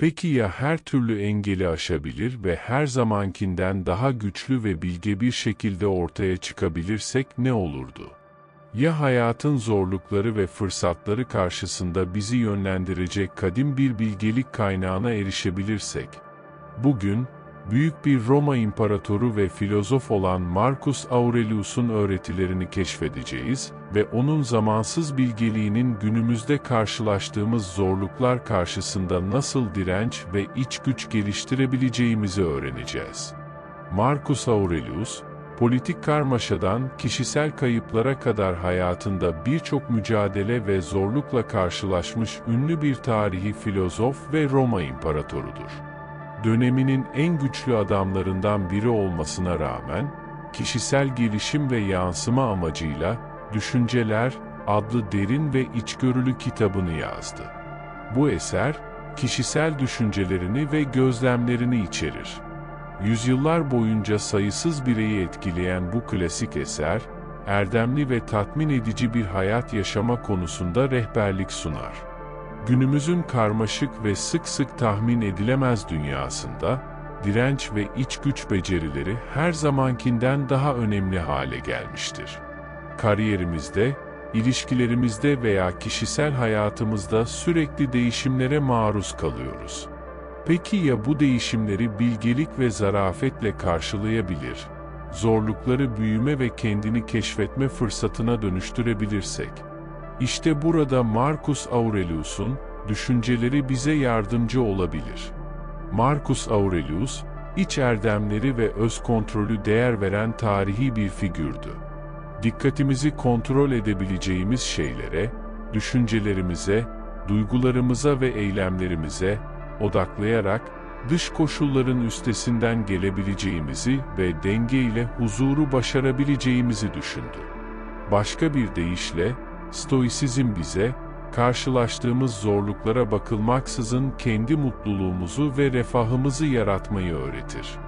Peki ya her türlü engeli aşabilir ve her zamankinden daha güçlü ve bilge bir şekilde ortaya çıkabilirsek ne olurdu? Ya hayatın zorlukları ve fırsatları karşısında bizi yönlendirecek kadim bir bilgelik kaynağına erişebilirsek? Bugün, büyük bir Roma imparatoru ve filozof olan Marcus Aurelius'un öğretilerini keşfedeceğiz ve onun zamansız bilgeliğinin günümüzde karşılaştığımız zorluklar karşısında nasıl direnç ve iç güç geliştirebileceğimizi öğreneceğiz. Marcus Aurelius, politik karmaşadan kişisel kayıplara kadar hayatında birçok mücadele ve zorlukla karşılaşmış ünlü bir tarihi filozof ve Roma imparatorudur döneminin en güçlü adamlarından biri olmasına rağmen, kişisel gelişim ve yansıma amacıyla Düşünceler adlı derin ve içgörülü kitabını yazdı. Bu eser, kişisel düşüncelerini ve gözlemlerini içerir. Yüzyıllar boyunca sayısız bireyi etkileyen bu klasik eser, erdemli ve tatmin edici bir hayat yaşama konusunda rehberlik sunar. Günümüzün karmaşık ve sık sık tahmin edilemez dünyasında, direnç ve iç güç becerileri her zamankinden daha önemli hale gelmiştir. Kariyerimizde, ilişkilerimizde veya kişisel hayatımızda sürekli değişimlere maruz kalıyoruz. Peki ya bu değişimleri bilgelik ve zarafetle karşılayabilir, zorlukları büyüme ve kendini keşfetme fırsatına dönüştürebilirsek? İşte burada Marcus Aurelius'un düşünceleri bize yardımcı olabilir. Marcus Aurelius, iç erdemleri ve öz kontrolü değer veren tarihi bir figürdü. Dikkatimizi kontrol edebileceğimiz şeylere, düşüncelerimize, duygularımıza ve eylemlerimize odaklayarak dış koşulların üstesinden gelebileceğimizi ve denge ile huzuru başarabileceğimizi düşündü. Başka bir deyişle, Stoisizm bize, karşılaştığımız zorluklara bakılmaksızın kendi mutluluğumuzu ve refahımızı yaratmayı öğretir.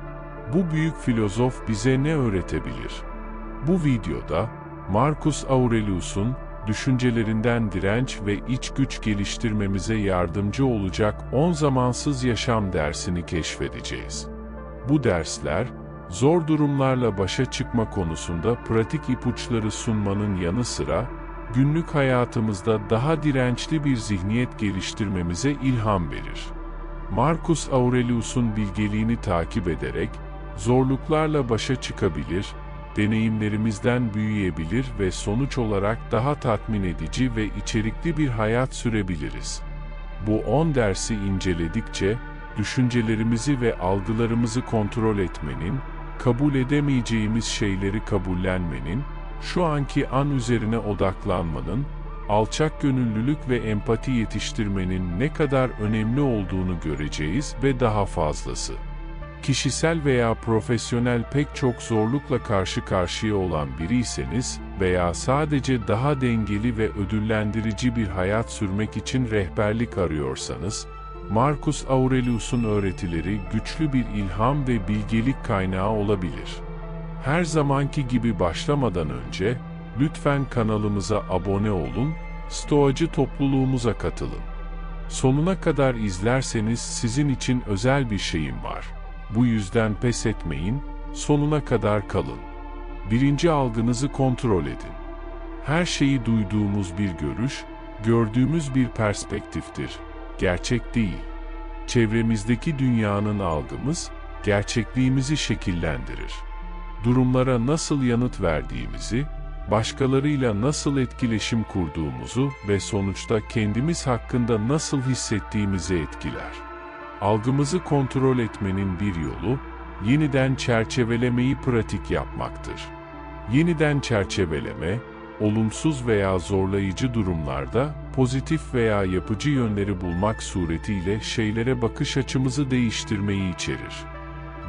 Bu büyük filozof bize ne öğretebilir? Bu videoda, Marcus Aurelius'un düşüncelerinden direnç ve iç güç geliştirmemize yardımcı olacak 10 zamansız yaşam dersini keşfedeceğiz. Bu dersler, zor durumlarla başa çıkma konusunda pratik ipuçları sunmanın yanı sıra, günlük hayatımızda daha dirençli bir zihniyet geliştirmemize ilham verir. Marcus Aurelius'un bilgeliğini takip ederek, zorluklarla başa çıkabilir, deneyimlerimizden büyüyebilir ve sonuç olarak daha tatmin edici ve içerikli bir hayat sürebiliriz. Bu 10 dersi inceledikçe, düşüncelerimizi ve algılarımızı kontrol etmenin, kabul edemeyeceğimiz şeyleri kabullenmenin, şu anki an üzerine odaklanmanın, alçak gönüllülük ve empati yetiştirmenin ne kadar önemli olduğunu göreceğiz ve daha fazlası. Kişisel veya profesyonel pek çok zorlukla karşı karşıya olan biriyseniz veya sadece daha dengeli ve ödüllendirici bir hayat sürmek için rehberlik arıyorsanız, Marcus Aurelius'un öğretileri güçlü bir ilham ve bilgelik kaynağı olabilir. Her zamanki gibi başlamadan önce, lütfen kanalımıza abone olun, Stoacı topluluğumuza katılın. Sonuna kadar izlerseniz sizin için özel bir şeyim var. Bu yüzden pes etmeyin, sonuna kadar kalın. Birinci algınızı kontrol edin. Her şeyi duyduğumuz bir görüş, gördüğümüz bir perspektiftir. Gerçek değil. Çevremizdeki dünyanın algımız, gerçekliğimizi şekillendirir durumlara nasıl yanıt verdiğimizi, başkalarıyla nasıl etkileşim kurduğumuzu ve sonuçta kendimiz hakkında nasıl hissettiğimizi etkiler. Algımızı kontrol etmenin bir yolu, yeniden çerçevelemeyi pratik yapmaktır. Yeniden çerçeveleme, olumsuz veya zorlayıcı durumlarda pozitif veya yapıcı yönleri bulmak suretiyle şeylere bakış açımızı değiştirmeyi içerir.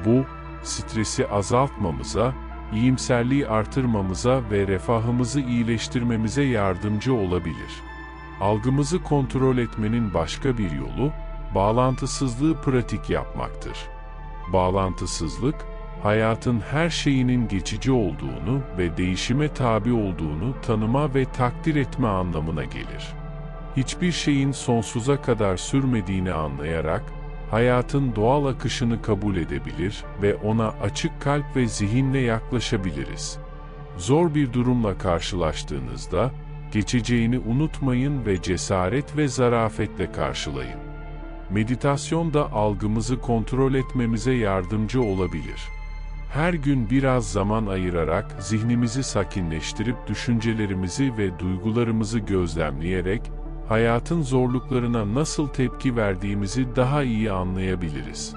Bu, stresi azaltmamıza, iyimserliği artırmamıza ve refahımızı iyileştirmemize yardımcı olabilir. Algımızı kontrol etmenin başka bir yolu, bağlantısızlığı pratik yapmaktır. Bağlantısızlık, hayatın her şeyinin geçici olduğunu ve değişime tabi olduğunu tanıma ve takdir etme anlamına gelir. Hiçbir şeyin sonsuza kadar sürmediğini anlayarak, hayatın doğal akışını kabul edebilir ve ona açık kalp ve zihinle yaklaşabiliriz. Zor bir durumla karşılaştığınızda, geçeceğini unutmayın ve cesaret ve zarafetle karşılayın. Meditasyon da algımızı kontrol etmemize yardımcı olabilir. Her gün biraz zaman ayırarak zihnimizi sakinleştirip düşüncelerimizi ve duygularımızı gözlemleyerek hayatın zorluklarına nasıl tepki verdiğimizi daha iyi anlayabiliriz.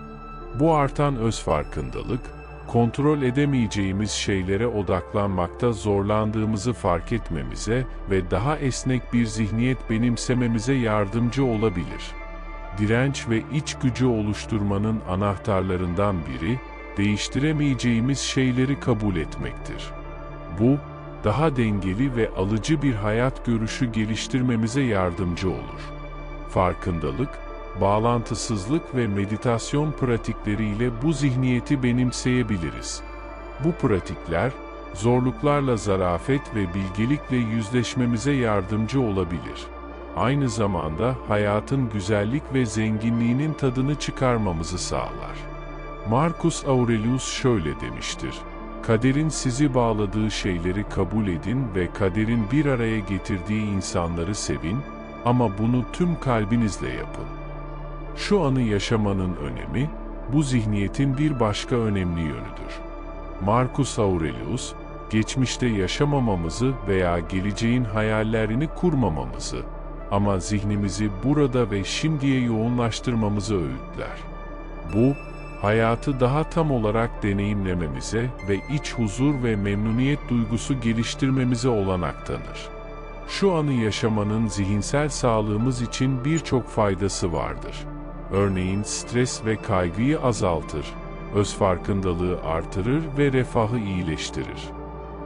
Bu artan öz farkındalık, kontrol edemeyeceğimiz şeylere odaklanmakta zorlandığımızı fark etmemize ve daha esnek bir zihniyet benimsememize yardımcı olabilir. Direnç ve iç gücü oluşturmanın anahtarlarından biri, değiştiremeyeceğimiz şeyleri kabul etmektir. Bu, daha dengeli ve alıcı bir hayat görüşü geliştirmemize yardımcı olur. Farkındalık, bağlantısızlık ve meditasyon pratikleriyle bu zihniyeti benimseyebiliriz. Bu pratikler, zorluklarla zarafet ve bilgelikle yüzleşmemize yardımcı olabilir. Aynı zamanda hayatın güzellik ve zenginliğinin tadını çıkarmamızı sağlar. Marcus Aurelius şöyle demiştir. Kaderin sizi bağladığı şeyleri kabul edin ve kaderin bir araya getirdiği insanları sevin ama bunu tüm kalbinizle yapın. Şu anı yaşamanın önemi, bu zihniyetin bir başka önemli yönüdür. Marcus Aurelius, geçmişte yaşamamamızı veya geleceğin hayallerini kurmamamızı ama zihnimizi burada ve şimdiye yoğunlaştırmamızı öğütler. Bu, hayatı daha tam olarak deneyimlememize ve iç huzur ve memnuniyet duygusu geliştirmemize olanak tanır. Şu anı yaşamanın zihinsel sağlığımız için birçok faydası vardır. Örneğin stres ve kaygıyı azaltır, öz farkındalığı artırır ve refahı iyileştirir.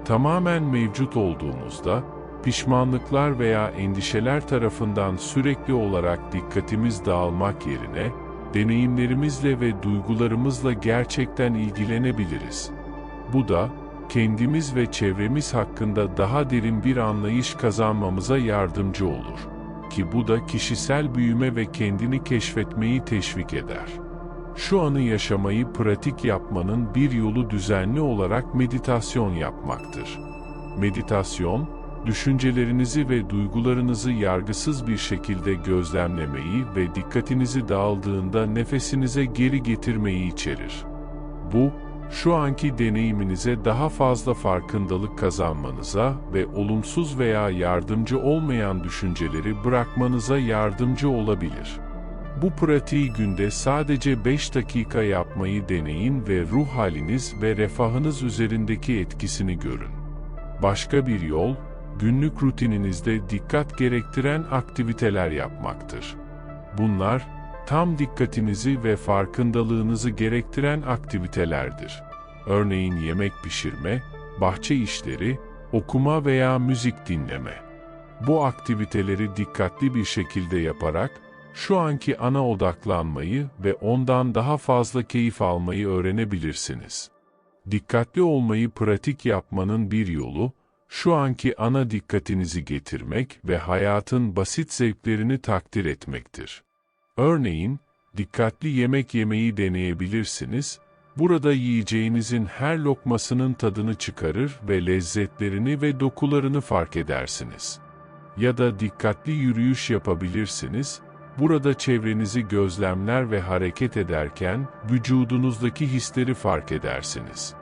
Tamamen mevcut olduğumuzda, pişmanlıklar veya endişeler tarafından sürekli olarak dikkatimiz dağılmak yerine, deneyimlerimizle ve duygularımızla gerçekten ilgilenebiliriz. Bu da, kendimiz ve çevremiz hakkında daha derin bir anlayış kazanmamıza yardımcı olur. Ki bu da kişisel büyüme ve kendini keşfetmeyi teşvik eder. Şu anı yaşamayı pratik yapmanın bir yolu düzenli olarak meditasyon yapmaktır. Meditasyon, düşüncelerinizi ve duygularınızı yargısız bir şekilde gözlemlemeyi ve dikkatinizi dağıldığında nefesinize geri getirmeyi içerir. Bu, şu anki deneyiminize daha fazla farkındalık kazanmanıza ve olumsuz veya yardımcı olmayan düşünceleri bırakmanıza yardımcı olabilir. Bu pratiği günde sadece 5 dakika yapmayı deneyin ve ruh haliniz ve refahınız üzerindeki etkisini görün. Başka bir yol, günlük rutininizde dikkat gerektiren aktiviteler yapmaktır. Bunlar, tam dikkatinizi ve farkındalığınızı gerektiren aktivitelerdir. Örneğin yemek pişirme, bahçe işleri, okuma veya müzik dinleme. Bu aktiviteleri dikkatli bir şekilde yaparak, şu anki ana odaklanmayı ve ondan daha fazla keyif almayı öğrenebilirsiniz. Dikkatli olmayı pratik yapmanın bir yolu, şu anki ana dikkatinizi getirmek ve hayatın basit zevklerini takdir etmektir. Örneğin, dikkatli yemek yemeyi deneyebilirsiniz, burada yiyeceğinizin her lokmasının tadını çıkarır ve lezzetlerini ve dokularını fark edersiniz. Ya da dikkatli yürüyüş yapabilirsiniz, burada çevrenizi gözlemler ve hareket ederken vücudunuzdaki hisleri fark edersiniz.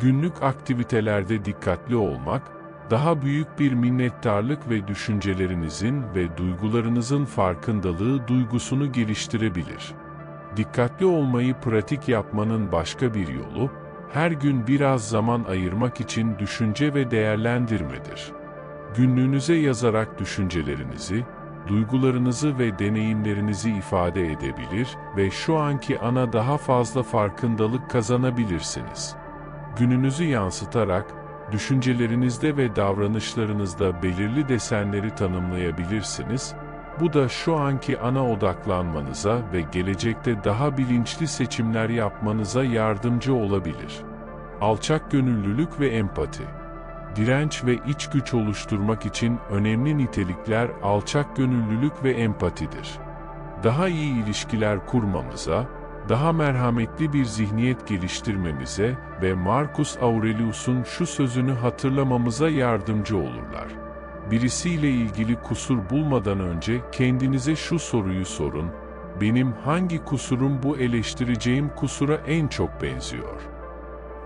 Günlük aktivitelerde dikkatli olmak, daha büyük bir minnettarlık ve düşüncelerinizin ve duygularınızın farkındalığı duygusunu geliştirebilir. Dikkatli olmayı pratik yapmanın başka bir yolu, her gün biraz zaman ayırmak için düşünce ve değerlendirmedir. Günlüğünüze yazarak düşüncelerinizi, duygularınızı ve deneyimlerinizi ifade edebilir ve şu anki ana daha fazla farkındalık kazanabilirsiniz. Gününüzü yansıtarak, düşüncelerinizde ve davranışlarınızda belirli desenleri tanımlayabilirsiniz, bu da şu anki ana odaklanmanıza ve gelecekte daha bilinçli seçimler yapmanıza yardımcı olabilir. Alçak gönüllülük ve empati Direnç ve iç güç oluşturmak için önemli nitelikler alçak gönüllülük ve empatidir. daha iyi ilişkiler kurmamıza, daha merhametli bir zihniyet geliştirmemize ve Marcus Aurelius'un şu sözünü hatırlamamıza yardımcı olurlar. Birisiyle ilgili kusur bulmadan önce kendinize şu soruyu sorun, benim hangi kusurum bu eleştireceğim kusura en çok benziyor?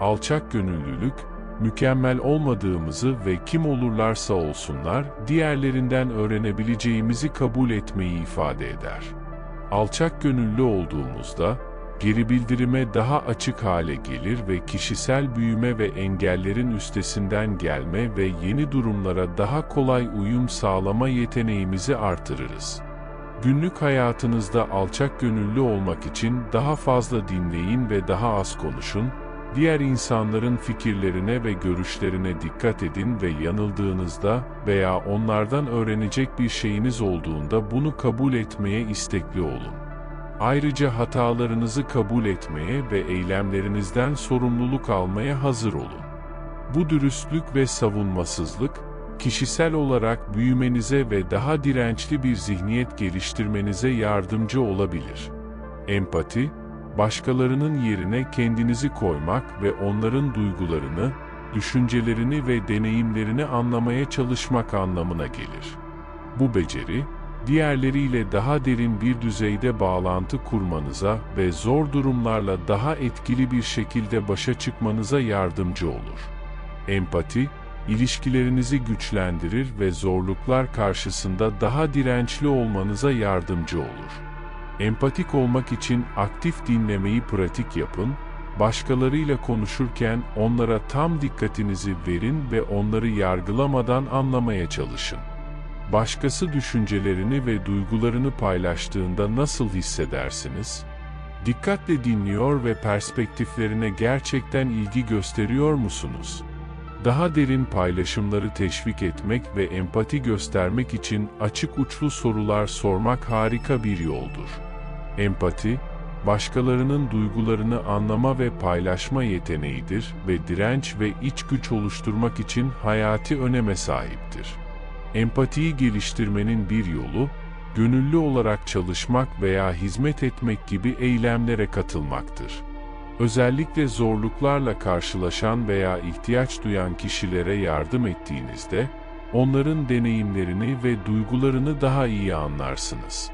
Alçak gönüllülük, mükemmel olmadığımızı ve kim olurlarsa olsunlar, diğerlerinden öğrenebileceğimizi kabul etmeyi ifade eder. Alçak gönüllü olduğumuzda, geri bildirime daha açık hale gelir ve kişisel büyüme ve engellerin üstesinden gelme ve yeni durumlara daha kolay uyum sağlama yeteneğimizi artırırız. Günlük hayatınızda alçak gönüllü olmak için daha fazla dinleyin ve daha az konuşun, diğer insanların fikirlerine ve görüşlerine dikkat edin ve yanıldığınızda veya onlardan öğrenecek bir şeyiniz olduğunda bunu kabul etmeye istekli olun. Ayrıca hatalarınızı kabul etmeye ve eylemlerinizden sorumluluk almaya hazır olun. Bu dürüstlük ve savunmasızlık, kişisel olarak büyümenize ve daha dirençli bir zihniyet geliştirmenize yardımcı olabilir. Empati, başkalarının yerine kendinizi koymak ve onların duygularını, düşüncelerini ve deneyimlerini anlamaya çalışmak anlamına gelir. Bu beceri, diğerleriyle daha derin bir düzeyde bağlantı kurmanıza ve zor durumlarla daha etkili bir şekilde başa çıkmanıza yardımcı olur. Empati, ilişkilerinizi güçlendirir ve zorluklar karşısında daha dirençli olmanıza yardımcı olur. Empatik olmak için aktif dinlemeyi pratik yapın, başkalarıyla konuşurken onlara tam dikkatinizi verin ve onları yargılamadan anlamaya çalışın. Başkası düşüncelerini ve duygularını paylaştığında nasıl hissedersiniz? Dikkatle dinliyor ve perspektiflerine gerçekten ilgi gösteriyor musunuz? Daha derin paylaşımları teşvik etmek ve empati göstermek için açık uçlu sorular sormak harika bir yoldur. Empati, başkalarının duygularını anlama ve paylaşma yeteneğidir ve direnç ve iç güç oluşturmak için hayati öneme sahiptir. Empatiyi geliştirmenin bir yolu, gönüllü olarak çalışmak veya hizmet etmek gibi eylemlere katılmaktır. Özellikle zorluklarla karşılaşan veya ihtiyaç duyan kişilere yardım ettiğinizde, onların deneyimlerini ve duygularını daha iyi anlarsınız.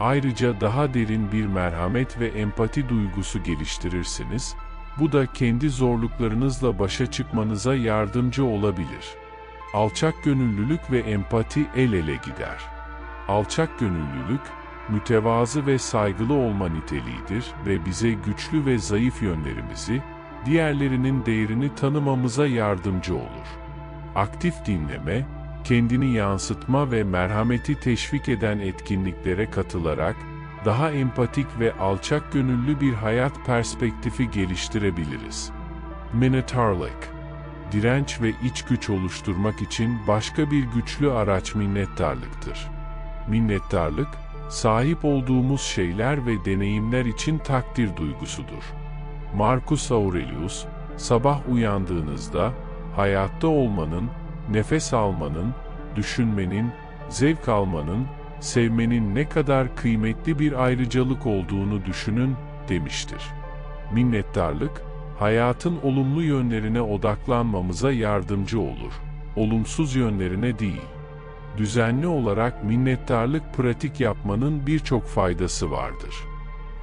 Ayrıca daha derin bir merhamet ve empati duygusu geliştirirsiniz, bu da kendi zorluklarınızla başa çıkmanıza yardımcı olabilir. Alçak gönüllülük ve empati el ele gider. Alçak gönüllülük, mütevazı ve saygılı olma niteliğidir ve bize güçlü ve zayıf yönlerimizi, diğerlerinin değerini tanımamıza yardımcı olur. Aktif dinleme, kendini yansıtma ve merhameti teşvik eden etkinliklere katılarak, daha empatik ve alçak gönüllü bir hayat perspektifi geliştirebiliriz. Minnettarlık Direnç ve iç güç oluşturmak için başka bir güçlü araç minnettarlıktır. Minnettarlık, sahip olduğumuz şeyler ve deneyimler için takdir duygusudur. Marcus Aurelius, sabah uyandığınızda, hayatta olmanın, nefes almanın, düşünmenin, zevk almanın, sevmenin ne kadar kıymetli bir ayrıcalık olduğunu düşünün, demiştir. Minnettarlık, hayatın olumlu yönlerine odaklanmamıza yardımcı olur, olumsuz yönlerine değil. Düzenli olarak minnettarlık pratik yapmanın birçok faydası vardır.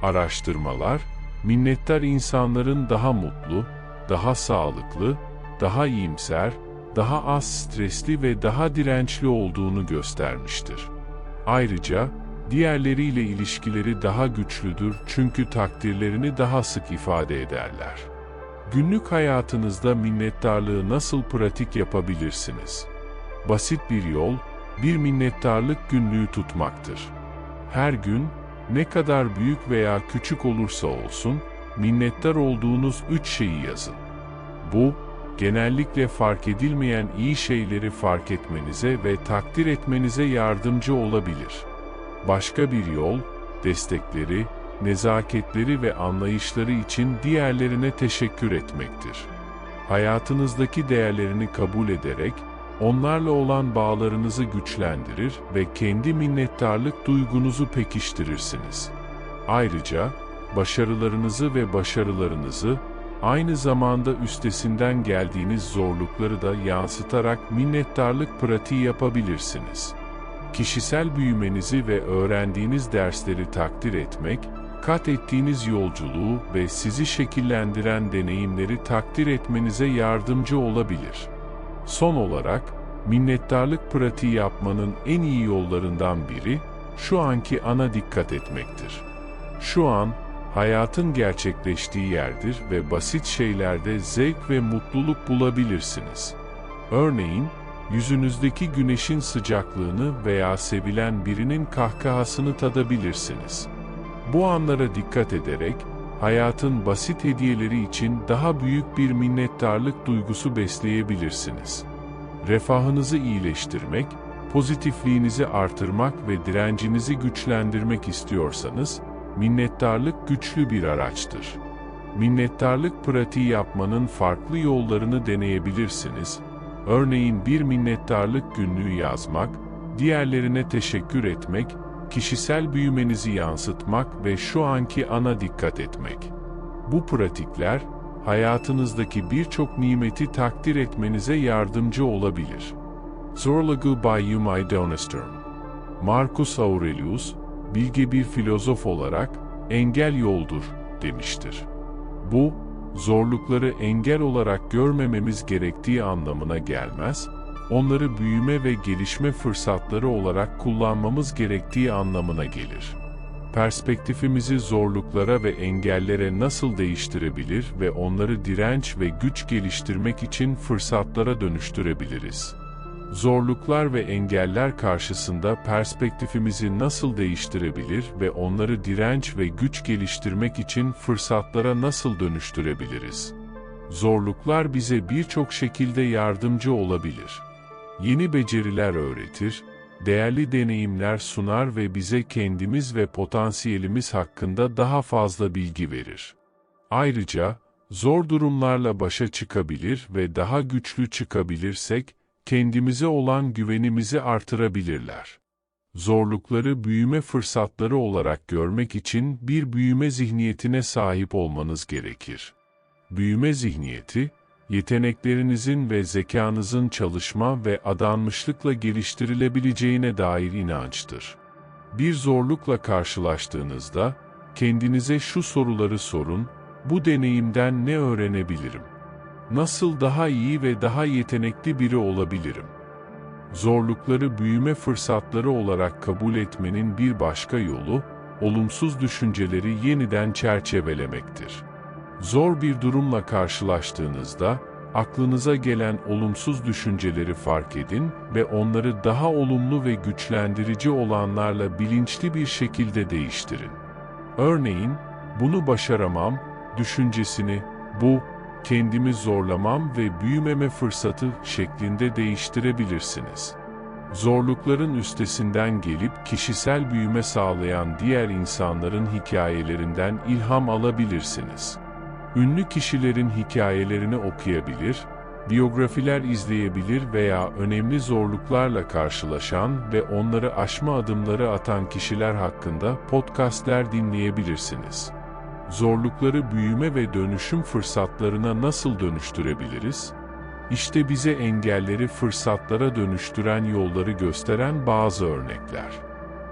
Araştırmalar, minnettar insanların daha mutlu, daha sağlıklı, daha iyimser, daha az stresli ve daha dirençli olduğunu göstermiştir. Ayrıca, diğerleriyle ilişkileri daha güçlüdür çünkü takdirlerini daha sık ifade ederler. Günlük hayatınızda minnettarlığı nasıl pratik yapabilirsiniz? Basit bir yol, bir minnettarlık günlüğü tutmaktır. Her gün, ne kadar büyük veya küçük olursa olsun, minnettar olduğunuz üç şeyi yazın. Bu, genellikle fark edilmeyen iyi şeyleri fark etmenize ve takdir etmenize yardımcı olabilir. Başka bir yol, destekleri, nezaketleri ve anlayışları için diğerlerine teşekkür etmektir. Hayatınızdaki değerlerini kabul ederek, onlarla olan bağlarınızı güçlendirir ve kendi minnettarlık duygunuzu pekiştirirsiniz. Ayrıca, başarılarınızı ve başarılarınızı, aynı zamanda üstesinden geldiğiniz zorlukları da yansıtarak minnettarlık pratiği yapabilirsiniz. Kişisel büyümenizi ve öğrendiğiniz dersleri takdir etmek, kat ettiğiniz yolculuğu ve sizi şekillendiren deneyimleri takdir etmenize yardımcı olabilir. Son olarak, minnettarlık pratiği yapmanın en iyi yollarından biri, şu anki ana dikkat etmektir. Şu an, hayatın gerçekleştiği yerdir ve basit şeylerde zevk ve mutluluk bulabilirsiniz. Örneğin, yüzünüzdeki güneşin sıcaklığını veya sevilen birinin kahkahasını tadabilirsiniz. Bu anlara dikkat ederek, hayatın basit hediyeleri için daha büyük bir minnettarlık duygusu besleyebilirsiniz. Refahınızı iyileştirmek, pozitifliğinizi artırmak ve direncinizi güçlendirmek istiyorsanız, minnettarlık güçlü bir araçtır. Minnettarlık pratiği yapmanın farklı yollarını deneyebilirsiniz. Örneğin bir minnettarlık günlüğü yazmak, diğerlerine teşekkür etmek, kişisel büyümenizi yansıtmak ve şu anki ana dikkat etmek. Bu pratikler, hayatınızdaki birçok nimeti takdir etmenize yardımcı olabilir. Zorlagu by Yumay Donistorm Marcus Aurelius, bilge bir filozof olarak, engel yoldur, demiştir. Bu, zorlukları engel olarak görmememiz gerektiği anlamına gelmez, onları büyüme ve gelişme fırsatları olarak kullanmamız gerektiği anlamına gelir. Perspektifimizi zorluklara ve engellere nasıl değiştirebilir ve onları direnç ve güç geliştirmek için fırsatlara dönüştürebiliriz? Zorluklar ve engeller karşısında perspektifimizi nasıl değiştirebilir ve onları direnç ve güç geliştirmek için fırsatlara nasıl dönüştürebiliriz? Zorluklar bize birçok şekilde yardımcı olabilir. Yeni beceriler öğretir, değerli deneyimler sunar ve bize kendimiz ve potansiyelimiz hakkında daha fazla bilgi verir. Ayrıca, zor durumlarla başa çıkabilir ve daha güçlü çıkabilirsek, kendimize olan güvenimizi artırabilirler. Zorlukları büyüme fırsatları olarak görmek için bir büyüme zihniyetine sahip olmanız gerekir. Büyüme zihniyeti, yeteneklerinizin ve zekanızın çalışma ve adanmışlıkla geliştirilebileceğine dair inançtır. Bir zorlukla karşılaştığınızda, kendinize şu soruları sorun, bu deneyimden ne öğrenebilirim? Nasıl daha iyi ve daha yetenekli biri olabilirim? Zorlukları büyüme fırsatları olarak kabul etmenin bir başka yolu, olumsuz düşünceleri yeniden çerçevelemektir. Zor bir durumla karşılaştığınızda, aklınıza gelen olumsuz düşünceleri fark edin ve onları daha olumlu ve güçlendirici olanlarla bilinçli bir şekilde değiştirin. Örneğin, bunu başaramam, düşüncesini, bu, kendimi zorlamam ve büyümeme fırsatı şeklinde değiştirebilirsiniz. Zorlukların üstesinden gelip kişisel büyüme sağlayan diğer insanların hikayelerinden ilham alabilirsiniz. Ünlü kişilerin hikayelerini okuyabilir, biyografiler izleyebilir veya önemli zorluklarla karşılaşan ve onları aşma adımları atan kişiler hakkında podcastler dinleyebilirsiniz. Zorlukları büyüme ve dönüşüm fırsatlarına nasıl dönüştürebiliriz? İşte bize engelleri fırsatlara dönüştüren yolları gösteren bazı örnekler.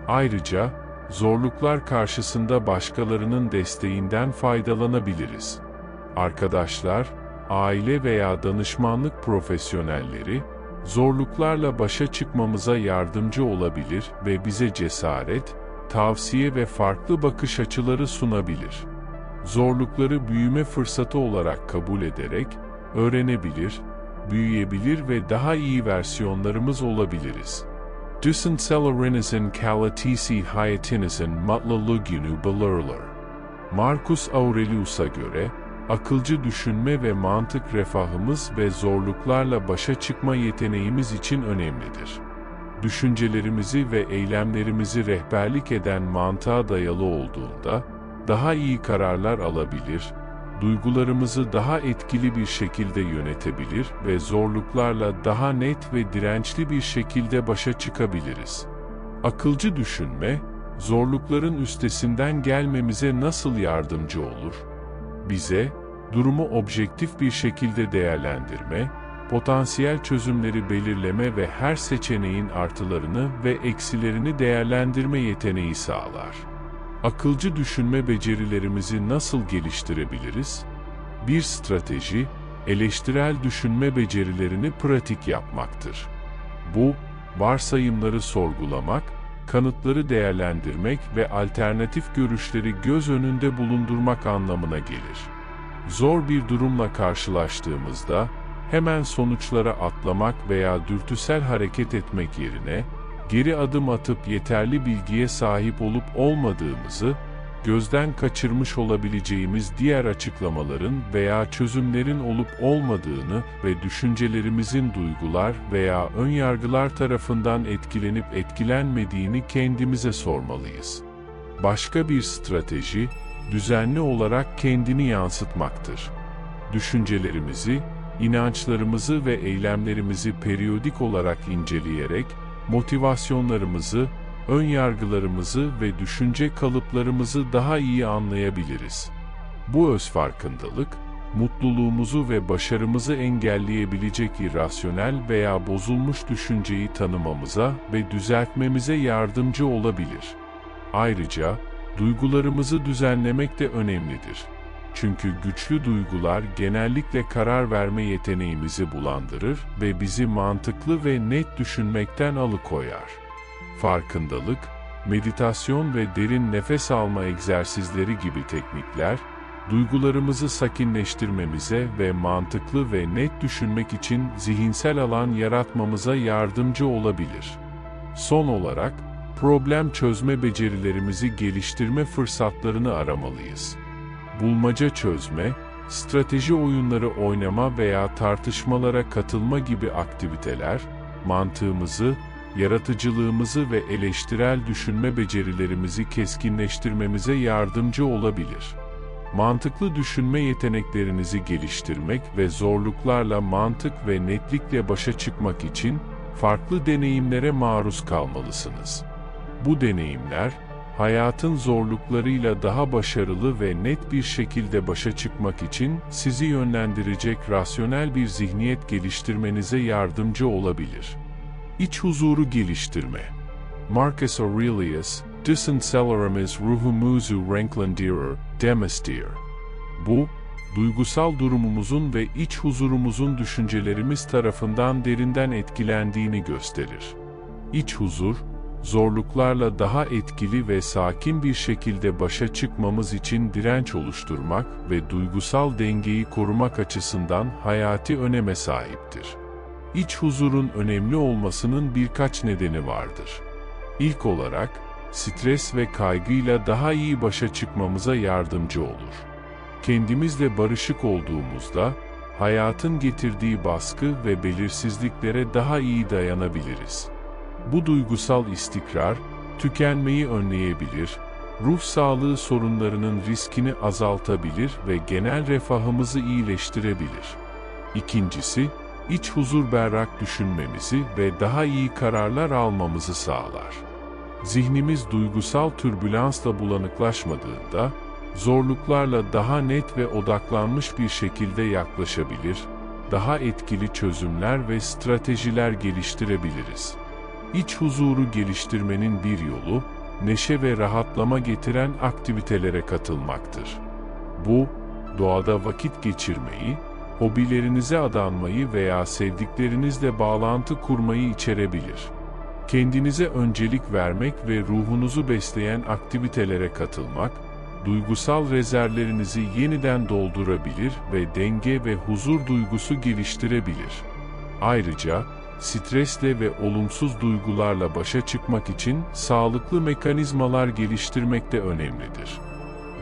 Ayrıca, zorluklar karşısında başkalarının desteğinden faydalanabiliriz. Arkadaşlar, aile veya danışmanlık profesyonelleri, zorluklarla başa çıkmamıza yardımcı olabilir ve bize cesaret, tavsiye ve farklı bakış açıları sunabilir. Zorlukları büyüme fırsatı olarak kabul ederek, öğrenebilir, büyüyebilir ve daha iyi versiyonlarımız olabiliriz. Dusun selerinizin kalatisi hayatinizin mutluluğunu bulurlar. Marcus Aurelius'a göre, akılcı düşünme ve mantık refahımız ve zorluklarla başa çıkma yeteneğimiz için önemlidir. Düşüncelerimizi ve eylemlerimizi rehberlik eden mantığa dayalı olduğunda, daha iyi kararlar alabilir, duygularımızı daha etkili bir şekilde yönetebilir ve zorluklarla daha net ve dirençli bir şekilde başa çıkabiliriz. Akılcı düşünme, zorlukların üstesinden gelmemize nasıl yardımcı olur? Bize, durumu objektif bir şekilde değerlendirme, potansiyel çözümleri belirleme ve her seçeneğin artılarını ve eksilerini değerlendirme yeteneği sağlar. Akılcı düşünme becerilerimizi nasıl geliştirebiliriz? Bir strateji, eleştirel düşünme becerilerini pratik yapmaktır. Bu, varsayımları sorgulamak, kanıtları değerlendirmek ve alternatif görüşleri göz önünde bulundurmak anlamına gelir. Zor bir durumla karşılaştığımızda, hemen sonuçlara atlamak veya dürtüsel hareket etmek yerine, geri adım atıp yeterli bilgiye sahip olup olmadığımızı, gözden kaçırmış olabileceğimiz diğer açıklamaların veya çözümlerin olup olmadığını ve düşüncelerimizin duygular veya önyargılar tarafından etkilenip etkilenmediğini kendimize sormalıyız. Başka bir strateji, düzenli olarak kendini yansıtmaktır. Düşüncelerimizi, inançlarımızı ve eylemlerimizi periyodik olarak inceleyerek, motivasyonlarımızı, ön yargılarımızı ve düşünce kalıplarımızı daha iyi anlayabiliriz. Bu öz farkındalık, mutluluğumuzu ve başarımızı engelleyebilecek irrasyonel veya bozulmuş düşünceyi tanımamıza ve düzeltmemize yardımcı olabilir. Ayrıca, duygularımızı düzenlemek de önemlidir. Çünkü güçlü duygular genellikle karar verme yeteneğimizi bulandırır ve bizi mantıklı ve net düşünmekten alıkoyar. Farkındalık, meditasyon ve derin nefes alma egzersizleri gibi teknikler, duygularımızı sakinleştirmemize ve mantıklı ve net düşünmek için zihinsel alan yaratmamıza yardımcı olabilir. Son olarak, problem çözme becerilerimizi geliştirme fırsatlarını aramalıyız. Bulmaca çözme, strateji oyunları oynama veya tartışmalara katılma gibi aktiviteler, mantığımızı, yaratıcılığımızı ve eleştirel düşünme becerilerimizi keskinleştirmemize yardımcı olabilir. Mantıklı düşünme yeteneklerinizi geliştirmek ve zorluklarla mantık ve netlikle başa çıkmak için farklı deneyimlere maruz kalmalısınız. Bu deneyimler, hayatın zorluklarıyla daha başarılı ve net bir şekilde başa çıkmak için sizi yönlendirecek rasyonel bir zihniyet geliştirmenize yardımcı olabilir. İç huzuru geliştirme. Marcus Aurelius, Dicen Celeramis Ruhumuzu Renklendirer, Demestir. Bu, duygusal durumumuzun ve iç huzurumuzun düşüncelerimiz tarafından derinden etkilendiğini gösterir. İç huzur, zorluklarla daha etkili ve sakin bir şekilde başa çıkmamız için direnç oluşturmak ve duygusal dengeyi korumak açısından hayati öneme sahiptir. İç huzurun önemli olmasının birkaç nedeni vardır. İlk olarak, stres ve kaygıyla daha iyi başa çıkmamıza yardımcı olur. Kendimizle barışık olduğumuzda, hayatın getirdiği baskı ve belirsizliklere daha iyi dayanabiliriz. Bu duygusal istikrar, tükenmeyi önleyebilir, ruh sağlığı sorunlarının riskini azaltabilir ve genel refahımızı iyileştirebilir. İkincisi, iç huzur berrak düşünmemizi ve daha iyi kararlar almamızı sağlar. Zihnimiz duygusal türbülansla bulanıklaşmadığında, zorluklarla daha net ve odaklanmış bir şekilde yaklaşabilir, daha etkili çözümler ve stratejiler geliştirebiliriz. İç huzuru geliştirmenin bir yolu, neşe ve rahatlama getiren aktivitelere katılmaktır. Bu, doğada vakit geçirmeyi, hobilerinize adanmayı veya sevdiklerinizle bağlantı kurmayı içerebilir. Kendinize öncelik vermek ve ruhunuzu besleyen aktivitelere katılmak, duygusal rezervlerinizi yeniden doldurabilir ve denge ve huzur duygusu geliştirebilir. Ayrıca, stresle ve olumsuz duygularla başa çıkmak için sağlıklı mekanizmalar geliştirmek de önemlidir.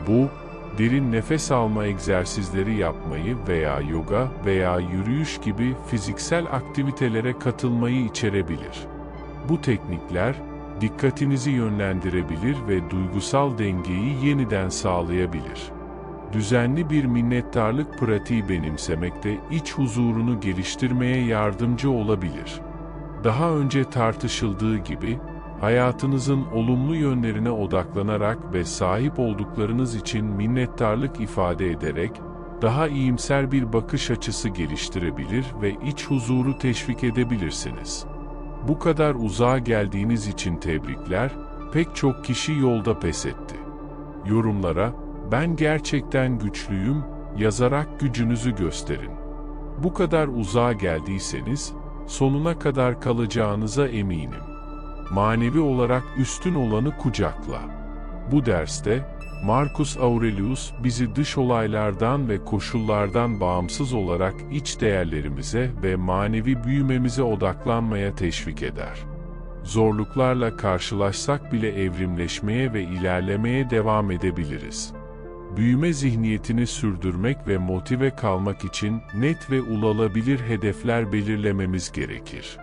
Bu, derin nefes alma egzersizleri yapmayı veya yoga veya yürüyüş gibi fiziksel aktivitelere katılmayı içerebilir. Bu teknikler, dikkatinizi yönlendirebilir ve duygusal dengeyi yeniden sağlayabilir. düzenli bir minnettarlık pratiği benimsemekte iç huzurunu geliştirmeye yardımcı olabilir. Daha önce tartışıldığı gibi, hayatınızın olumlu yönlerine odaklanarak ve sahip olduklarınız için minnettarlık ifade ederek, daha iyimser bir bakış açısı geliştirebilir ve iç huzuru teşvik edebilirsiniz. Bu kadar uzağa geldiğiniz için tebrikler, pek çok kişi yolda pes etti. Yorumlara, ben gerçekten güçlüyüm, yazarak gücünüzü gösterin. Bu kadar uzağa geldiyseniz, sonuna kadar kalacağınıza eminim. Manevi olarak üstün olanı kucakla. Bu derste, Marcus Aurelius bizi dış olaylardan ve koşullardan bağımsız olarak iç değerlerimize ve manevi büyümemize odaklanmaya teşvik eder. Zorluklarla karşılaşsak bile evrimleşmeye ve ilerlemeye devam edebiliriz. Büyüme zihniyetini sürdürmek ve motive kalmak için net ve ulaşılabilir hedefler belirlememiz gerekir.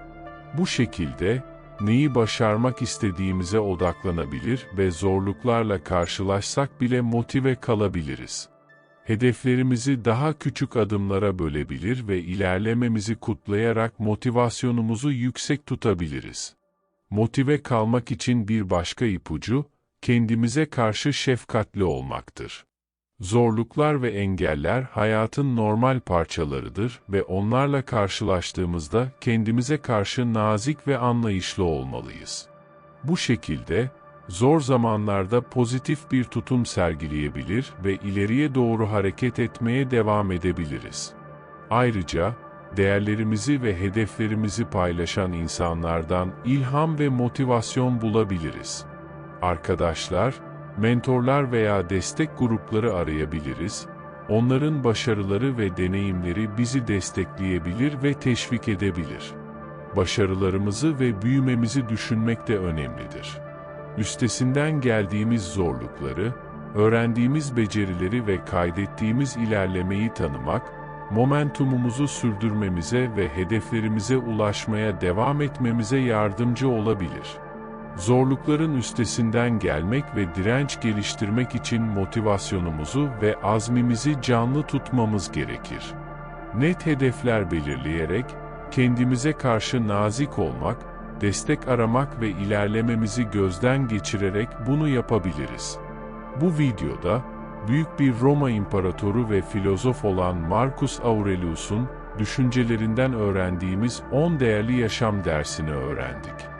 Bu şekilde, neyi başarmak istediğimize odaklanabilir ve zorluklarla karşılaşsak bile motive kalabiliriz. Hedeflerimizi daha küçük adımlara bölebilir ve ilerlememizi kutlayarak motivasyonumuzu yüksek tutabiliriz. Motive kalmak için bir başka ipucu, kendimize karşı şefkatli olmaktır. Zorluklar ve engeller hayatın normal parçalarıdır ve onlarla karşılaştığımızda kendimize karşı nazik ve anlayışlı olmalıyız. Bu şekilde, zor zamanlarda pozitif bir tutum sergileyebilir ve ileriye doğru hareket etmeye devam edebiliriz. Ayrıca, değerlerimizi ve hedeflerimizi paylaşan insanlardan ilham ve motivasyon bulabiliriz. Arkadaşlar, mentorlar veya destek grupları arayabiliriz. Onların başarıları ve deneyimleri bizi destekleyebilir ve teşvik edebilir. Başarılarımızı ve büyümemizi düşünmek de önemlidir. Üstesinden geldiğimiz zorlukları, öğrendiğimiz becerileri ve kaydettiğimiz ilerlemeyi tanımak, momentumumuzu sürdürmemize ve hedeflerimize ulaşmaya devam etmemize yardımcı olabilir. Zorlukların üstesinden gelmek ve direnç geliştirmek için motivasyonumuzu ve azmimizi canlı tutmamız gerekir. Net hedefler belirleyerek, kendimize karşı nazik olmak, destek aramak ve ilerlememizi gözden geçirerek bunu yapabiliriz. Bu videoda, büyük bir Roma imparatoru ve filozof olan Marcus Aurelius'un düşüncelerinden öğrendiğimiz 10 değerli yaşam dersini öğrendik.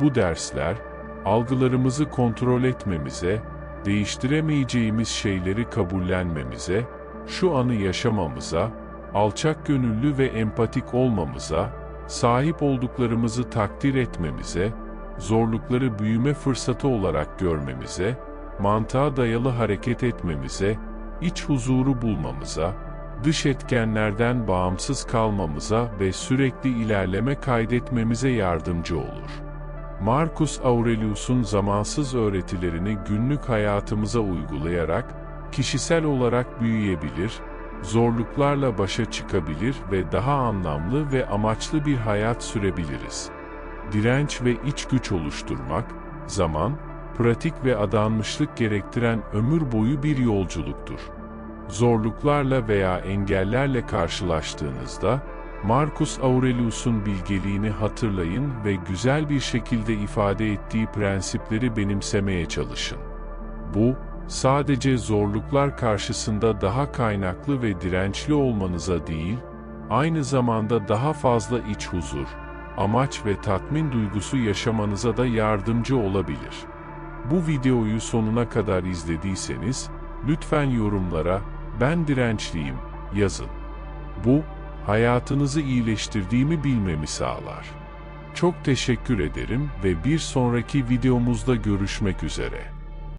Bu dersler, algılarımızı kontrol etmemize, değiştiremeyeceğimiz şeyleri kabullenmemize, şu anı yaşamamıza, alçak gönüllü ve empatik olmamıza, sahip olduklarımızı takdir etmemize, zorlukları büyüme fırsatı olarak görmemize, mantığa dayalı hareket etmemize, iç huzuru bulmamıza, dış etkenlerden bağımsız kalmamıza ve sürekli ilerleme kaydetmemize yardımcı olur. Marcus Aurelius'un zamansız öğretilerini günlük hayatımıza uygulayarak, kişisel olarak büyüyebilir, zorluklarla başa çıkabilir ve daha anlamlı ve amaçlı bir hayat sürebiliriz. Direnç ve iç güç oluşturmak, zaman, pratik ve adanmışlık gerektiren ömür boyu bir yolculuktur. Zorluklarla veya engellerle karşılaştığınızda, Marcus Aurelius'un bilgeliğini hatırlayın ve güzel bir şekilde ifade ettiği prensipleri benimsemeye çalışın. Bu, sadece zorluklar karşısında daha kaynaklı ve dirençli olmanıza değil, aynı zamanda daha fazla iç huzur, amaç ve tatmin duygusu yaşamanıza da yardımcı olabilir. Bu videoyu sonuna kadar izlediyseniz, lütfen yorumlara, ben dirençliyim, yazın. Bu, hayatınızı iyileştirdiğimi bilmemi sağlar. Çok teşekkür ederim ve bir sonraki videomuzda görüşmek üzere.